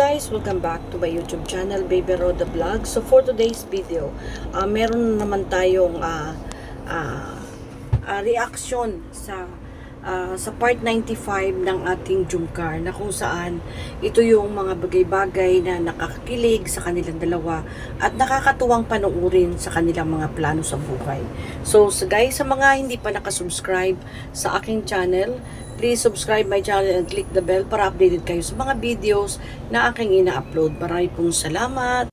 guys, welcome back to my YouTube channel, Baby Roda Vlog. So for today's video, ah meron naman tayong ah ah, ah, reaction sa ah, sa part 95 ng ating Jumcar na kung saan ito yung mga bagay-bagay na nakakakilig sa kanilang dalawa at nakakatuwang panoorin sa kanilang mga plano sa buhay. So guys, sa mga hindi pa nakasubscribe sa aking channel, please subscribe my channel and click the bell para updated kayo sa mga videos na aking ina-upload. Marami pong salamat!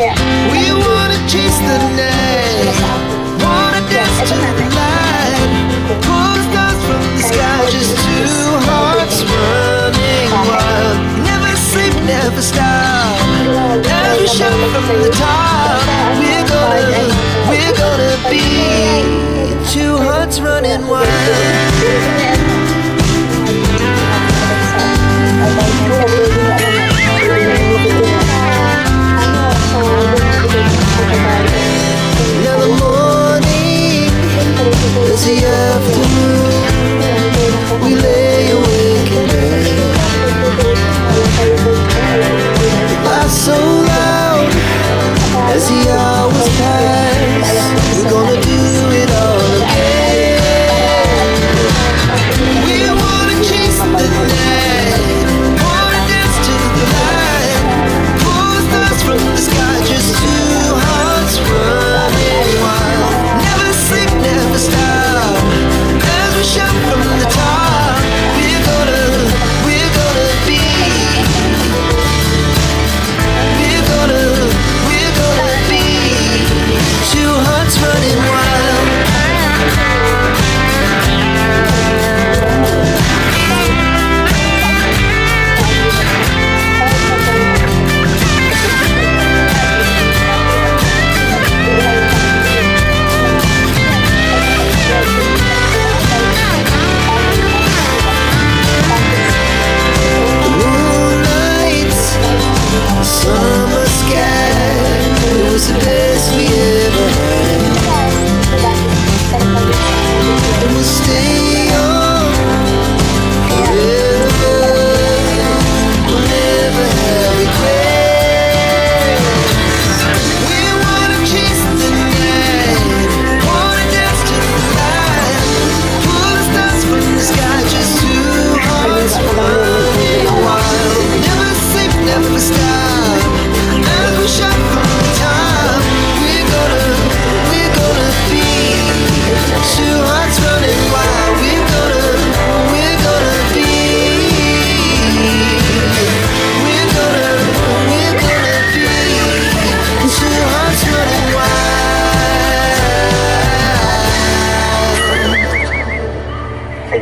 We wanna chase the night, wanna dance to the light. Pull stars from the sky, just two hearts running wild. Never sleep, never stop. We shout from the top, we're gonna, we're gonna be two hearts running wild. The afternoon.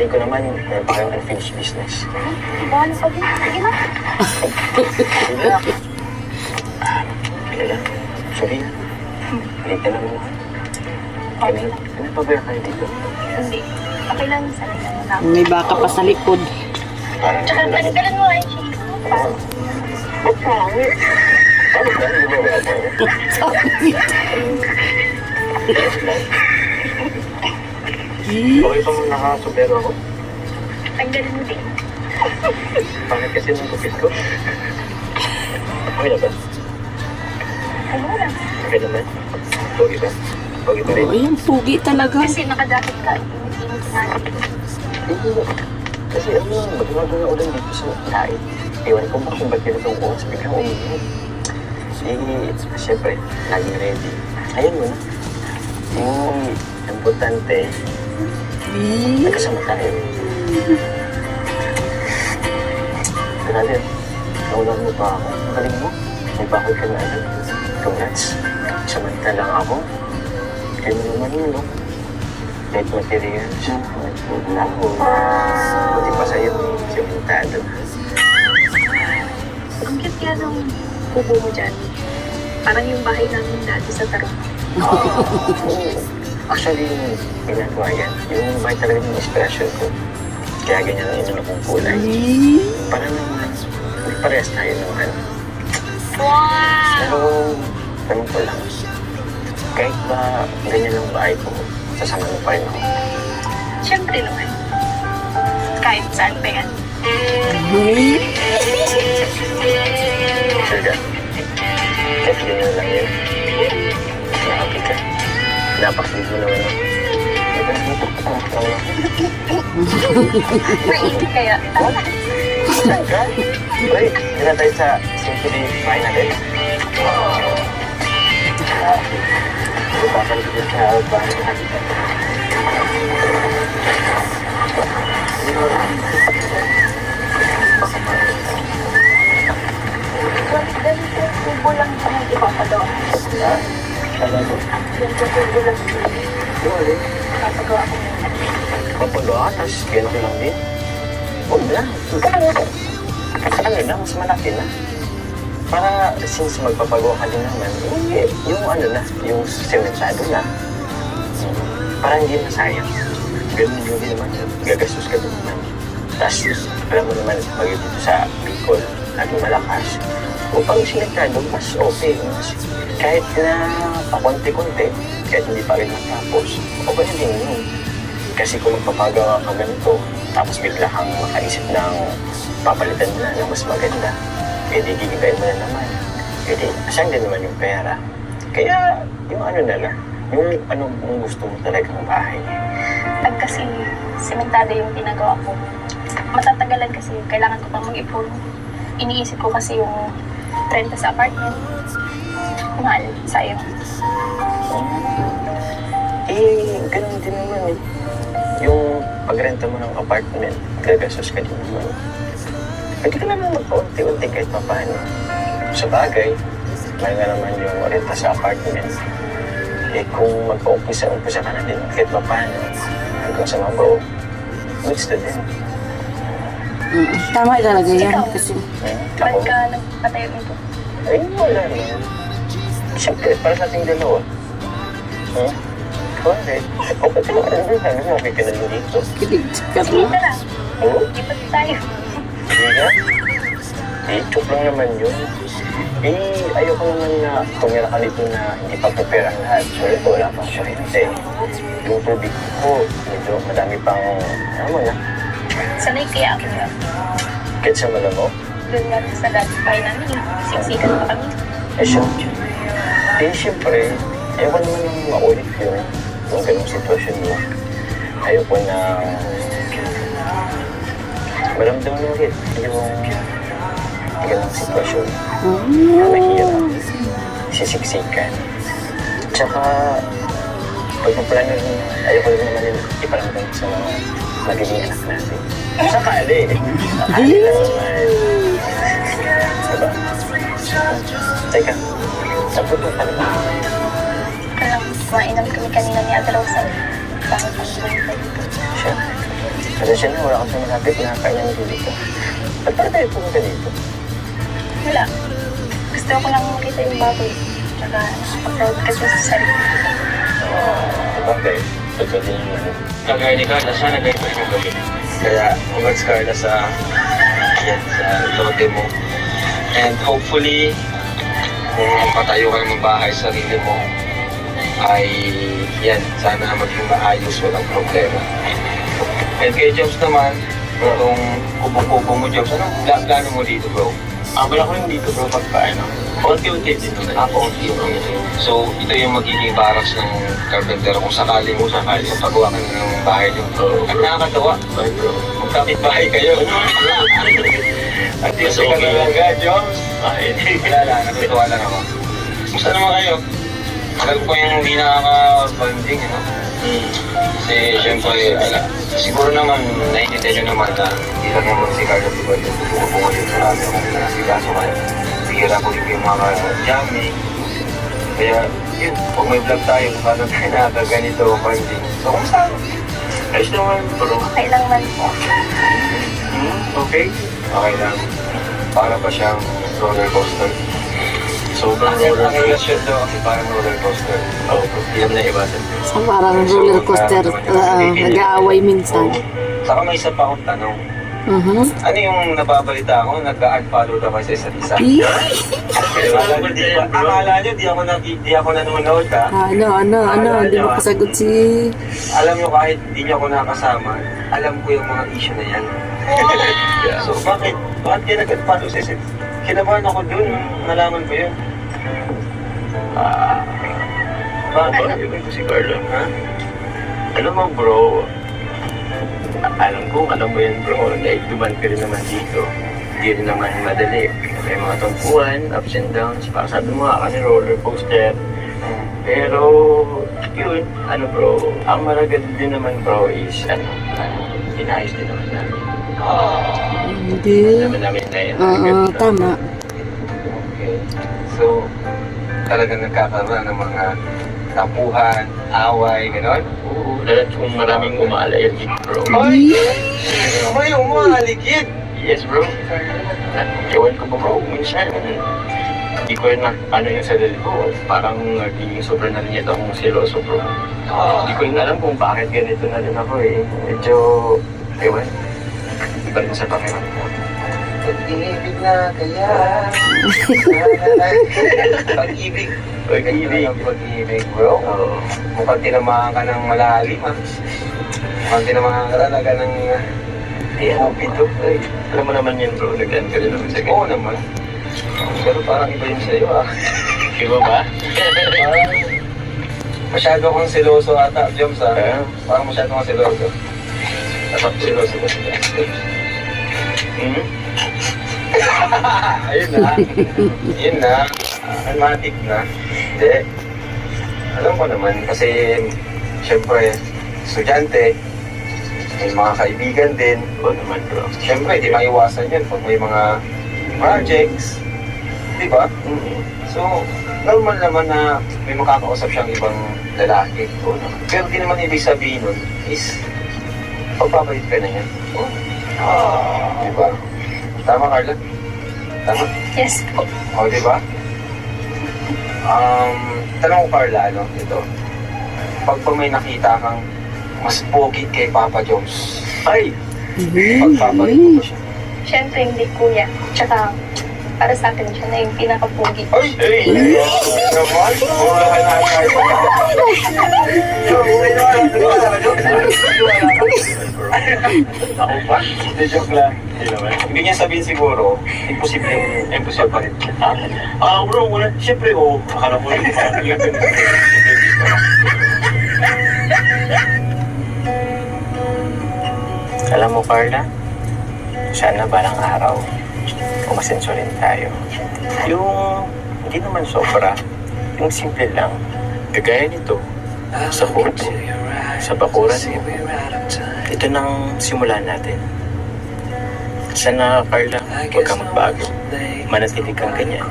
Ko naman, meron pa kayong unfinished business. Bahala ka din. Sige na. Sige na. Kaya, sorry na. Late ka naman. Kami, ano pa ba kayo dito? Hindi. Okay lang. May baka pa sa likod. Tsaka, taligalan mo ay siya. what's wrong? Ano ba? Ano ba ba? Okay bang nakasubero ako? Tanggalin mo din. Bakit kasi nung kupit ko? Okay na ba? Ano lang. Okay naman? Okay ba? Okay ba rin? Oh, ayan, pugi talaga. Kasi nakadakit ka. Init-init na. Kasi ano, magagawa na ulan dito sa lahat. Ewan ko ba kung ba't ganitong oras biglang uminit. Eh, siyempre, laging ready. Ayun mo na. Yung importante, nagkasama tayo. Grabe, naulan mo pa ako. Ang Galing mo. May bakod ka na agad. Congrats. Samantalang ako. Kayo mo naman yun, no? Kahit material siya, nagpula ako. Buti pa sa'yo, siya pintado. kaya nung kubo mo dyan? Parang yung bahay namin dati sa Tarong. Actually, yung ginagawa yan, yung yung inspiration ko. Kaya ganyan ang inuna kong kulay. Para naman, may parehas tayo naman. Wow! Pero, tanong ko lang, kahit ba ganyan ang bahay ko, sasama mo pa rin ako. Siyempre naman. Kahit saan pa yan. Sure ka? Kahit ganyan lang yun. Naman nakita ko ako? Mainit kaya. Saan ka? Uy, hindi tayo sa sa bahay natin. Ganito kubo lang yung ipapagawa. Ha? Kala ko. Yung ko. Papagawa, tapos ganito lang din. Huwag na. Ano na, mas malaki na. Para since magpapagawa ka din naman, eh, yung ano na, yung sementado na. Para hindi na sayang. Ganun yun din naman. Gagastos ka din naman. Tapos, alam mo naman, dito sa Bicol, laging malakas. Upang sinektado, mas okay. Mas, kahit na pakonti-konti, kahit hindi pa rin matapos, okay din yun. Kasi kung magpapagawa ka ganito, tapos bigla kang makaisip ng papalitan na ng mas maganda, eh di gigibayin mo na naman. Eh asan din naman yung pera. Kaya, yung ano na lang, yung ano yung gusto mo talagang bahay. Pag kasi sementado yung ginagawa ko, matatagalan kasi kailangan ko pang mag-ipon. Iniisip ko kasi yung renta sa apartment. Mahal sa'yo. Eh, ganun din naman eh. Yung pagrenta mo ng apartment, gagastos ka din naman. Pwede ka naman magpaunti-unti kahit pa. Sa bagay, may nga naman yung renta sa apartment. Eh kung magpa-umpisa-umpisa ka na din kahit pa paano, hanggang sa mabaw, goods na din. Mm, Tama talaga yan. Ikaw? Kasi? Ba't ka nagpatayo nito? ay wala naman. Siyempre, para sa ating dalawa. Hmm? Correct. Okay ka naman din. Sabi mo, okay ka na din dito. kilig ka Sige, to. tara. Oo? Ipat tayo. Hindi ka? Eh, joke lang naman yun. Eh, ayoko naman na tumira ka dito na hindi pa prepare ang lahat. So, ito, wala pang syurente. Yung tubig ko, medyo madami pang, ano mo na, Sanay kaya ako na. kahit sa malamok. Doon nga sa dati bahay namin. Siksikan pa kami. Eh, syempre. Eh, syempre, ayoko naman yung maulit yun. Yung ganong sitwasyon mo. Ayoko na maramdaman mo ulit yung ganong sitwasyon. na mahirap, sisiksikan. Tsaka, pagpaplano rin, ayoko rin naman yung iparamdam sa mga magiging anak natin. Sakali. Sakali lang naman. Diba? Teka, sabot mo pala. Alam, mainam kami kanina ni Ate Rosa. Bakit ang? Siya. Pasensya na, wala kang malapit na kainan dito. Ba't pa tayo pumunta dito? Wala. Gusto ko lang makita yung baboy. Tsaka nakapag-proud kasi sa sarili. Sabagay, totoo din naman. Kagaya ni Carla, sana ganito yung gawin. Kaya, congrats Carla sa, yan, sa lote mo. And hopefully, kung patayo ka ng bahay sa sarili mo, ay yan, sana maging maayos, walang problema. And kay Jobs naman, itong kubo-kubo mo Jobs, ano pla- plano mo dito bro? Ang wala ko yung dito bro, pag paano? Unti-unti din naman. Ako, unti-unti. So, ito yung magiging barracks ng carpenter kung sakali mo sakali pagawa ka na ng bahay niyo. At nakakatawa, magkapit bahay kayo. At least ka na lang ka, Jobs. Ay, wala lang, natutuwa lang ako. Musta naman kayo? Tagal ko yung hindi nakaka-bonding, ano? Kasi syempre, ala, siguro naman, naiintindihan nyo naman na hindi lang naman si Carlo Diba yung bumubuhay yung marami akong pinasigaso kaya bihira ko yung mga jamming. Kaya, yun, pag may vlog tayo, kung paano tayo nakakaganito, bonding. So, kumusta? Ayos naman, bro. Okay lang man po. Hmm, okay? Okay lang. para pa siyang roller coaster. Sobrang roller coaster. daw kasi parang roller coaster. Oo, oh, hindi naman naiwasan. Sa parang roller coaster, uh, nag-aaway minsan. Saka may isa pa akong tanong. Mhm. Ano yung nababalita ko? Nag-unfollow daw kayo sa isa't isa. Akala nyo, di, akala nyo, di ako, nag, di ako nanonood ha. Ano, ano, ano, di mo kasagot si... Alam nyo kahit di nyo ako nakasama, alam ko yung mga issue na yan. so bakit? Bakit kayo nag-unfollow sa isa't Kinabahan ako dun, nalaman ko yun. Ah, bakit? Bakit ko si Carlo, ha? Alam mo bro, alam ko, alam mo yan bro, dahil duman ka rin naman dito. Hindi rin naman madali. May mga tumpuan, ups and downs. Para sabi mo nga kasi roller coaster. Pero, yun, ano bro, ang maragad din naman bro is, ano, ano inayos din naman namin. Hindi. Naman namin na yun. Oo, tama. Okay. So, talagang nagkakaroon ng mga tampuhan, away, gano'n? Oo, lalo kung maraming umaalay dito, bro. Ih, May umaligid! Yes, bro. Ewan ko ba, bro, minsan, hindi ko na, ano yung sarili ko, parang naging sobrang na rin yata akong seloso, bro. Hindi ko rin alam kung bakit ganito na rin ako eh. Medyo, ewan, iba rin sa pakiramdam ko. Pag-ibig na kaya. Pag-ibig. Pag-ibig. Pag-ibig, bro. Oo. Mukhang tinamaan ka ng malalim, ah. Mukhang tinamaan ka talaga ng eh, Cupido. Ay, alam mo naman yan, bro. Nag-end ka rin naman sa. Oo naman. Pero parang iba yun sa'yo, ah. Iba ba? parang masyado kang seloso ata, Joms, ah. Parang masyado kang seloso. Dapat seloso ba sila? Hmm? Ayun na. Ayun na. Dramatic na. Hindi. Alam ko naman kasi siyempre estudyante, may mga kaibigan din. Oo naman bro. Siyempre, di maiwasan yun pag may mga projects. Di ba? So, normal naman na may makakausap siyang ibang lalaki. Oo naman. Pero di naman ibig sabihin nun is pagpapalit ka na yan. Oo. Di ba? Tama, Carla? Tama? Yes po. O, di ba? Um, tanong ko, Carla, ano, ito. Pag pa may nakita kang mas pogi kay Papa Jones, ay, pagpapalit mo ba siya? Siyempre, hindi kuya. Tsaka, para sa akin, siya na yung pinakapugi. Ay! Ay! Naman! Murahan na Ako pa? Hindi, joke lang. Hindi niya sabihin siguro, imposible, imposible pa rin. Ah, ah bro, wala. Siyempre, oh. Akala mo yung Alam mo, Carla, sana balang araw, umasenso rin tayo. Yung, hindi naman sobra, yung simple lang, kagaya nito, sa kuto, sa bakuran mo. Ito nang simulan natin. Sana, Carla, huwag kang magbago. Manatili kang ganyan.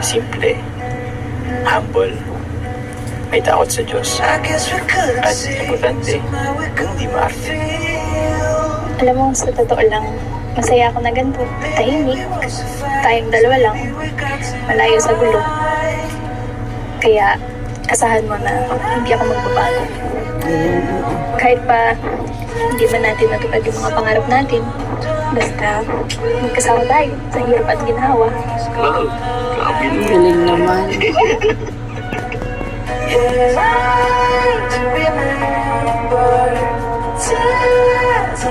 Simple, humble, may takot sa Diyos. At importante, hindi maarte. Alam mo, sa totoo lang, masaya ako na ganito. Tahimik. Tayong dalawa lang. Malayo sa gulo. Kaya, asahan mo na hindi ako magbabago. Kahit pa hindi man natin natupad yung mga pangarap natin. Basta, magkasama tayo sa hirap at ginawa. Wow, galing naman.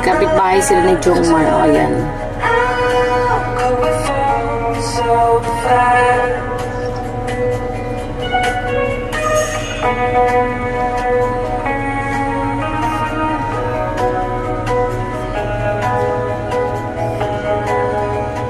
Kapit-bahay sila ni Jongmar. O, yan. so far.